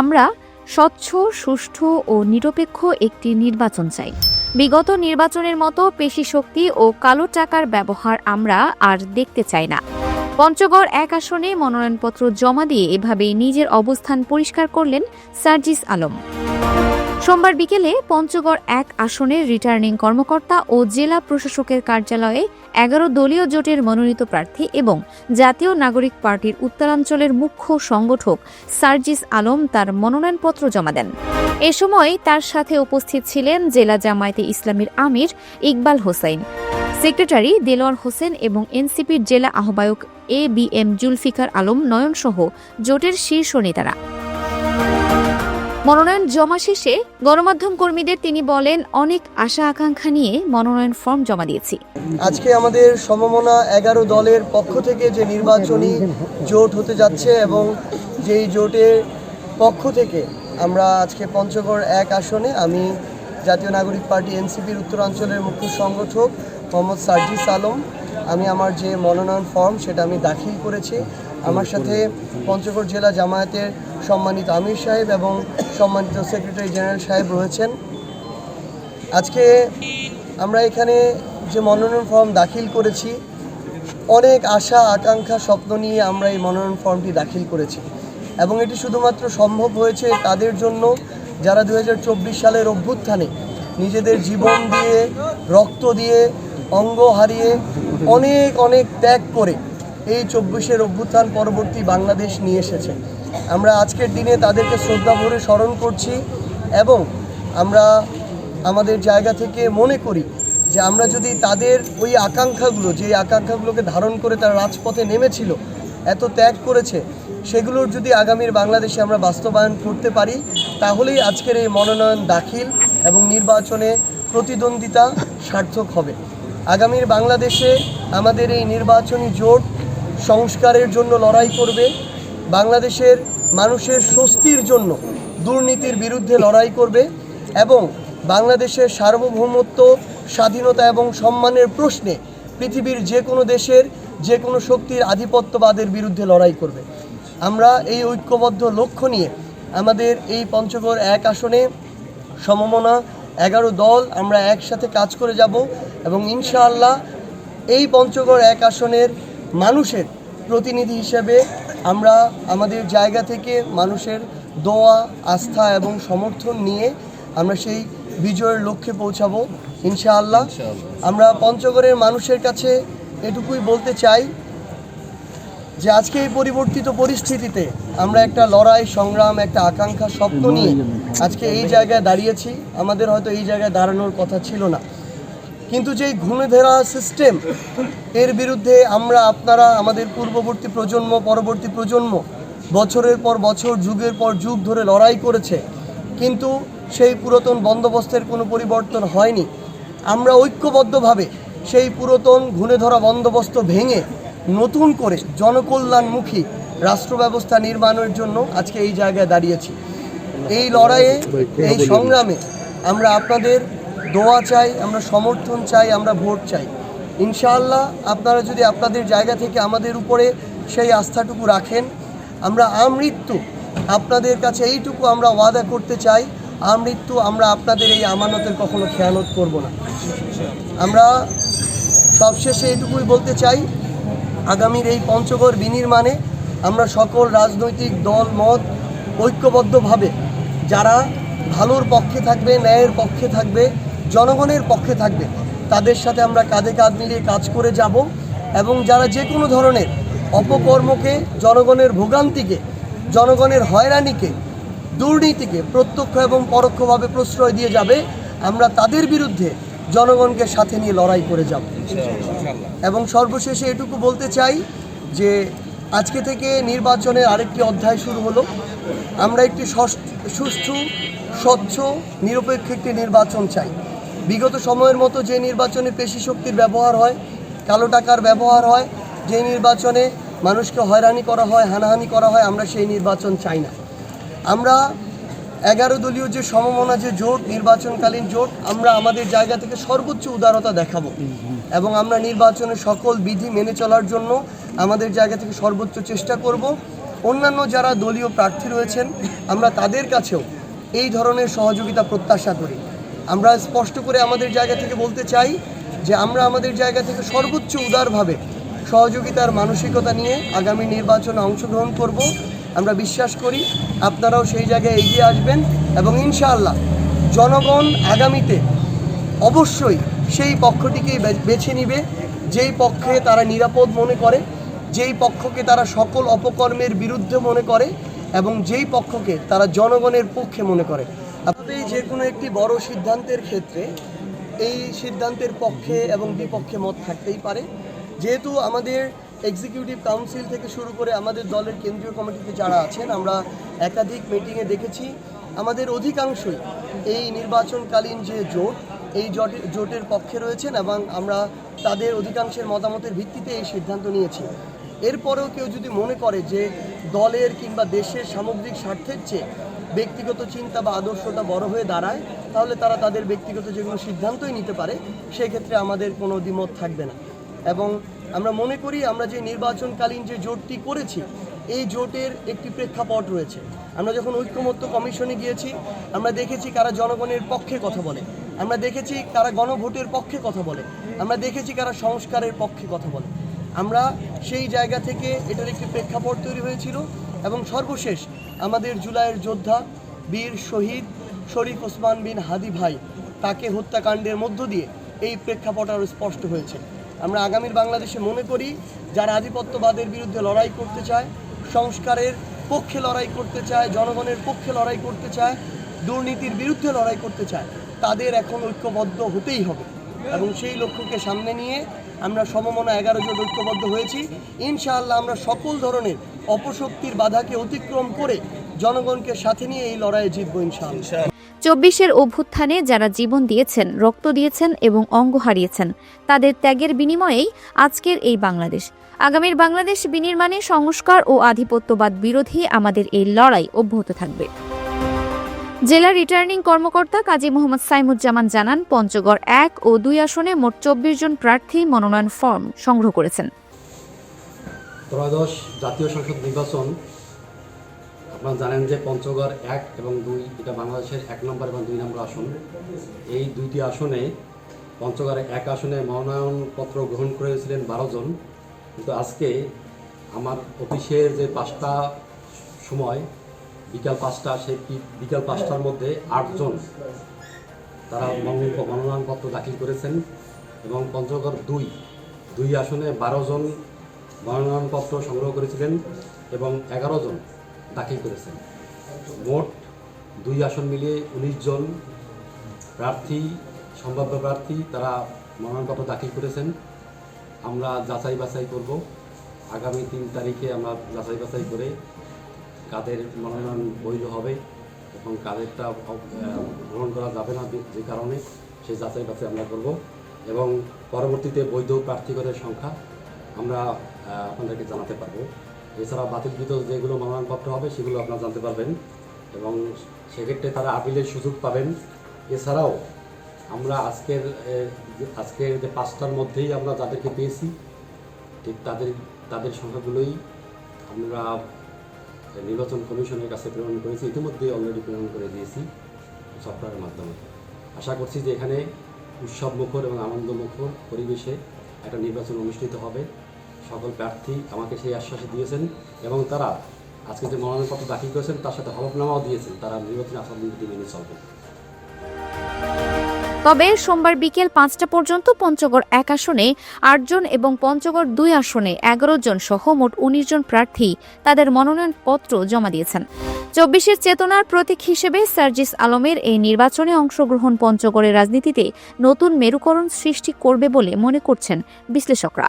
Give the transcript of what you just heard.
আমরা স্বচ্ছ, সুষ্ঠু ও নিরপেক্ষ একটি নির্বাচন চাই। বিগত নির্বাচনের মতো পেশি শক্তি ও কালো টাকার ব্যবহার আমরা আর দেখতে চাই না। পঞ্চগড় এক আসনে মনোনয়নপত্র জমা দিয়ে এভাবেই নিজের অবস্থান পরিষ্কার করলেন সার্জিস আলম। সোমবার বিকেলে পঞ্চগড় এক আসনের রিটার্নিং কর্মকর্তা ও জেলা প্রশাসকের কার্যালয়ে এগারো দলীয় জোটের মনোনীত প্রার্থী এবং জাতীয় নাগরিক পার্টির উত্তরাঞ্চলের মুখ্য সংগঠক সার্জিস আলম তার মনোনয়নপত্র জমা দেন। এ সময় তার সাথে উপস্থিত ছিলেন জেলা জামায়াতে ইসলামীর আমির ইকবাল হোসাইন সেক্রেটারি দেলোয়ার হোসেন এবং এনসিপির জেলা আহ্বায়ক A B M Zulfikar Alam নয়নসহ জোটের শীর্ষ নেতারা। মনোনয়ন জমা শেষে গণমাধ্যম কর্মীদের তিনি বলেন, অনেক আশা আকাঙ্ক্ষা নিয়ে মনোনয়ন ফর্ম জমা দিয়েছি। আজকে আমাদের সমমনা এগারো দলের পক্ষ থেকে যে নির্বাচনী জোট হতে যাচ্ছে এবং যেই জোটের পক্ষ থেকে আমরা আজকে পঞ্চগড় এক আসনে আমি জাতীয় নাগরিক পার্টি এনসিপির উত্তরাঞ্চলের মুখ্য সংগঠক মোহাম্মদ সার্জিস আলম, আমি আমার যে মনোনয়ন ফর্ম সেটা আমি দাখিল করেছি। আমার সাথে পঞ্চগড় জেলা জামায়াতের সম্মানিত আমির সাহেব এবং সম্মানিত সেক্রেটারি জেনারেল সাহেব রয়েছেন। আজকে আমরা এখানে যে মনোনয়ন ফর্ম দাখিল করেছি, অনেক আশা, আকাঙ্ক্ষা, স্বপ্ন নিয়ে আমরা এই মনোনয়ন ফর্মটি দাখিল করেছি। এবং এটি শুধুমাত্র সম্ভব হয়েছে তাদের জন্য যারা দু হাজার চব্বিশ সালের অভ্যুত্থানে নিজেদের জীবন দিয়ে, রক্ত দিয়ে, অঙ্গ হারিয়ে অনেক অনেক ত্যাগ করে এই চব্বিশের অভ্যুত্থান পরবর্তী বাংলাদেশ নিয়ে এসেছে। আমরা আজকের দিনে তাদেরকে শ্রদ্ধা ভরে স্মরণ করছি এবং আমরা আমাদের জায়গা থেকে মনে করি যে আমরা যদি তাদের ওই আকাঙ্ক্ষাগুলো, যে আকাঙ্ক্ষাগুলোকে ধারণ করে তারা রাজপথে নেমেছিল, এত ত্যাগ করেছে, সেগুলোর যদি আগামীর বাংলাদেশে আমরা বাস্তবায়ন করতে পারি, তাহলেই আজকের এই মনোনয়ন দাখিল এবং নির্বাচনে প্রতিদ্বন্দ্বিতা সার্থক হবে। আগামীর বাংলাদেশে আমাদের এই নির্বাচনী জোট সংস্কারের জন্য লড়াই করবে। বাংলাদেশের মানুষের স্বস্তির জন্য দুর্নীতির বিরুদ্ধে লড়াই করবে এবং বাংলাদেশের সার্বভৌমত্ব, স্বাধীনতা এবং সম্মানের প্রশ্নে পৃথিবীর যে কোনো দেশের যে কোনো শক্তির আধিপত্যবাদের বিরুদ্ধে লড়াই করবে। আমরা এই ঐক্যবদ্ধ লক্ষ্য নিয়ে আমাদের এই পঞ্চগড় এক আসনে সমমনা এগারো দল আমরা একসাথে কাজ করে যাব এবং ইনশাআল্লাহ এই পঞ্চগড় এক আসনের মানুষের প্রতিনিধি হিসেবে আমরা আমাদের জায়গা থেকে মানুষের দোয়া আস্থা এবং সমর্থন নিয়ে আমরা সেই বিজয়ের লক্ষ্যে পৌঁছাবো ইনশাআল্লাহ। আমরা পঞ্চগড়ের মানুষের কাছে এটুকুই বলতে চাই যে আজকে এই পরিবর্তিত পরিস্থিতিতে আমরা একটা লড়াই সংগ্রাম একটা আকাঙ্ক্ষা স্বপ্ন নিয়ে আজকে এই জায়গায় দাঁড়িয়েছি। আমাদের হয়তো এই জায়গায় দাঁড়ানোর কথা ছিল না। কিন্তু যেই ঘুমে ধরা সিস্টেম এর বিরুদ্ধে আমরা আপনারা আমাদের পূর্ববর্তী প্রজন্ম, পরবর্তী প্রজন্ম, বছরের পর বছর, যুগের পর যুগ ধরে লড়াই করেছে, কিন্তু সেই পুরাতন বন্দোবস্তের কোনো পরিবর্তন হয়নি। আমরা ঐক্যবদ্ধভাবে সেই পুরাতন ঘুণে ধরা বন্দোবস্ত ভেঙে নতুন করে জনকল্যাণমুখী রাষ্ট্র ব্যবস্থা নির্মাণের জন্য আজকে এই জায়গায় দাঁড়িয়েছি। এই লড়াইয়ে, এই সংগ্রামে আমরা আপনাদের দোয়া চাই, আমরা সমর্থন চাই, আমরা ভোট চাই। ইনশাআল্লাহ আপনারা যদি আপনাদের জায়গা থেকে আমাদের উপরে সেই আস্থাটুকু রাখেন, আমরা আমৃত্যু আপনাদের কাছে এইটুকু আমরা ওয়াদা করতে চাই, আমৃত্যু আমরা আপনাদের এই আমানতের কখনো খেয়ানত করব না। আমরা সবশেষে এইটুকুই বলতে চাই, আগামীর এই পঞ্চগড় বিনির্মাণে আমরা সকল রাজনৈতিক দল, মত ঐক্যবদ্ধভাবে যারা ভালোর পক্ষে থাকবে, ন্যায়ের পক্ষে থাকবে জনগণের পক্ষে থাকবে। তাদের সাথে আমরা কাঁধে কাঁধ মিলিয়ে কাজ করে যাব এবং যারা যে কোনো ধরনের অপকর্মকে, জনগণের ভোগান্তিকে, জনগণের হয়রানিকে, দুর্নীতিকে প্রত্যক্ষ এবং পরোক্ষভাবে প্রশ্রয় দিয়ে যাবে, আমরা তাদের বিরুদ্ধে জনগণকে সাথে নিয়ে লড়াই করে যাব। এবং সর্বশেষে এটুকু বলতে চাই যে আজকে থেকে নির্বাচনের আরেকটি অধ্যায় শুরু হলো। আমরা একটি সুষ্ঠু, স্বচ্ছ, নিরপেক্ষ একটি নির্বাচন চাই। বিগত সময়ের মতো যে নির্বাচনে পেশি শক্তির ব্যবহার হয়, কালো টাকার ব্যবহার হয়, যে নির্বাচনে মানুষকে হয়রানি করা হয়, হানাহানি করা হয়, আমরা সেই নির্বাচন চাই না। আমরা এগারো দলীয় যে সমমনা, যে জোট, নির্বাচনকালীন জোট, আমরা আমাদের জায়গা থেকে সর্বোচ্চ উদারতা দেখাবো। এবং আমরা নির্বাচনের সকল বিধি মেনে চলার জন্য আমাদের জায়গা থেকে সর্বোচ্চ চেষ্টা করব। অন্যান্য যারা দলীয় প্রার্থী রয়েছেন, আমরা তাদের কাছেও এই ধরনের সহযোগিতা, প্রত্যাশা করি। আমরা স্পষ্ট করে আমাদের জায়গা থেকে বলতে চাই যে আমরা আমাদের জায়গা থেকে সর্বোচ্চ উদারভাবে সহযোগিতার মানসিকতা নিয়ে আগামী নির্বাচনে অংশগ্রহণ করব। আমরা বিশ্বাস করি আপনারাও সেই জায়গায় এগিয়ে আসবেন এবং ইনশাআল্লাহ জনগণ আগামীতে অবশ্যই সেই পক্ষটিকেই বেছে নিবে। যেই পক্ষে তারা নিরাপদ মনে করে, যেই পক্ষকে তারা সকল অপকর্মের বিরুদ্ধে মনে করে এবং যেই পক্ষকে তারা জনগণের পক্ষে মনে করে। আপনাদের যে কোনো একটি বড় সিদ্ধান্তের ক্ষেত্রে এই সিদ্ধান্তের পক্ষে এবং বিপক্ষে মত থাকতেই পারে। যেহেতু আমাদের এক্সিকিউটিভ কাউন্সিল থেকে শুরু করে আমাদের দলের কেন্দ্রীয় কমিটিতে যারা আছেন, আমরা একাধিক মিটিংয়ে দেখেছি। আমাদের অধিকাংশই এই নির্বাচনকালীন যে জোট, এই জোটে, জোটের পক্ষে রয়েছেন এবং আমরা তাদের অধিকাংশের মতামতের ভিত্তিতে এই সিদ্ধান্ত নিয়েছি। এরপরেও কেউ যদি মনে করে যে দলের কিংবা দেশের সামগ্রিক স্বার্থের চেয়ে ব্যক্তিগত চিন্তা বা আদর্শটা বড় হয়ে দাঁড়ায়, তাহলে তারা তাদের ব্যক্তিগত যে কোনো সিদ্ধান্তই নিতে পারে, সেক্ষেত্রে আমাদের কোনো দ্বিমত থাকবে না। এবং আমরা মনে করি আমরা যে নির্বাচনকালীন যে জোটটি করেছি, এই জোটের একটি প্রেক্ষাপট রয়েছে। আমরা যখন ঐক্যমত্য কমিশনে গিয়েছি, আমরা দেখেছি কারা জনগণের পক্ষে কথা বলে, আমরা দেখেছি কারা গণভোটের পক্ষে কথা বলে, আমরা দেখেছি কারা সংস্কারের পক্ষে কথা বলে। আমরা সেই জায়গা থেকে এটার একটি প্রেক্ষাপট তৈরি হয়েছিল এবং সর্বশেষ আমাদের জুলাইয়ের যোদ্ধা বীর শহীদ শরীফ ওসমান বিন হাদি ভাই, তাকে হত্যাকাণ্ডের মধ্য দিয়ে এই প্রেক্ষাপট আরও স্পষ্ট হয়েছে। আমরা আগামীর বাংলাদেশে মনে করি, যারা আধিপত্যবাদের বিরুদ্ধে লড়াই করতে চায়, সংস্কারের পক্ষে লড়াই করতে চায়, জনগণের পক্ষে লড়াই করতে চায়, দুর্নীতির বিরুদ্ধে লড়াই করতে চায়, তাদের এখন ঐক্যবদ্ধ হতেই হবে। এবং সেই লক্ষ্যকে সামনে নিয়ে আমরা সমমনা এগারো জন ঐক্যবদ্ধ হয়েছি। ইনশাআল্লাহ আমরা সকল ধরনের অপশক্তির বাধাকে অতিক্রম করে জনগণকে সাথে নিয়ে এই লড়াইয়ে জিতবো ইনশাআল্লাহ। চব্বিশের অভ্যুত্থানে যারা জীবন দিয়েছেন, রক্ত দিয়েছেন এবং অঙ্গ হারিয়েছেন, তাদের ত্যাগের বিনিময়েই আজকের এই বাংলাদেশ। আগামীর বাংলাদেশ বিনির্মাণে সংস্কার ও আধিপত্যবাদ বিরোধী আমাদের এই লড়াই অব্যাহত থাকবে। জেলা রিটার্নিং কর্মকর্তা কাজী মোহাম্মদ সাইমুজ্জামান জানান, পঞ্চগড় এক ও দুই আসনে মোট চব্বিশ জন প্রার্থী মনোনয়ন ফর্ম সংগ্রহ করেছেন। ত্রয়োদশ জাতীয় সংসদ নির্বাচন, আপনারা জানেন যে পঞ্চগড় এক এবং দুই, এটা বাংলাদেশের এক নম্বর এবং দুই নম্বর আসন। এই দুইটি আসনে পঞ্চগড় এক আসনে মনোনয়নপত্র গ্রহণ করেছিলেন বারো জন। কিন্তু আজকে আমার অফিসের যে পাঁচটা সময়, বিকাল পাঁচটা, সেই বিকাল পাঁচটার মধ্যে আটজন তারা মনোনয়নপত্র দাখিল করেছেন এবং পঞ্চগড় দুই দুই আসনে বারো জন মনোনয়নপত্র সংগ্রহ করেছিলেন এবং এগারো জন দাখিল করেছেন। মোট দুই আসন মিলিয়ে উনিশ জন প্রার্থী, সম্ভাব্য প্রার্থী তারা মনোনয়নপত্র দাখিল করেছেন। আমরা যাচাই বাছাই করব। আগামী তিন তারিখে আমরা যাচাই বাছাই করে কাদের মনোনয়ন বৈধ হবে এবং কাদেরটা গ্রহণ করা যাবে না যে- কারণে সেই যাচাই বাছাই আমরা করব এবং পরবর্তীতে বৈধ প্রার্থীগণের সংখ্যা আমরা আপনাদেরকে জানাতে পারব। এছাড়া বাতিলকৃত যেগুলো মনোনয়নপত্র হবে, সেগুলো আপনারা জানতে পারবেন এবং সেক্ষেত্রে তারা আপিলের সুযোগ পাবেন। এছাড়াও আমরা আজকের আজকের যে পাঁচটার মধ্যেই আমরা যাদেরকে পেয়েছি, ঠিক তাদের তাদের সংখ্যাগুলোই আমরা নির্বাচন কমিশনের কাছে প্রেরণ করেছি, ইতিমধ্যেই অলরেডি প্রেরণ করে দিয়েছি সফটওয়্যারের মাধ্যমে। আশা করছি যে এখানে উৎসব মুখর এবং আনন্দ মুখর পরিবেশে একটা নির্বাচন অনুষ্ঠিত হবে। সকল প্রার্থী আমাকে সেই আশ্বাস দিয়েছেন এবং তারা আজকে যে মনোনয়নপত্র দাখিল করেছেন, তার সাথে হলফনামাও দিয়েছেন। তারা নির্বাচনী আচরণবিধি মেনে চলবেন। তবে সোমবার বিকেল পাঁচটা পর্যন্ত পঞ্চগড় এক আসনে আটজন এবং পঞ্চগড় দুই আসনে এগারো জন সহ মোট উনিশ জন প্রার্থী তাদের মনোনয়নপত্র জমা দিয়েছেন। চব্বিশের চেতনার প্রতীক হিসেবে সার্জিস আলমের এই নির্বাচনে অংশগ্রহণ পঞ্চগড়ের রাজনীতিতে নতুন মেরুকরণ সৃষ্টি করবে বলে মনে করছেন বিশ্লেষকরা।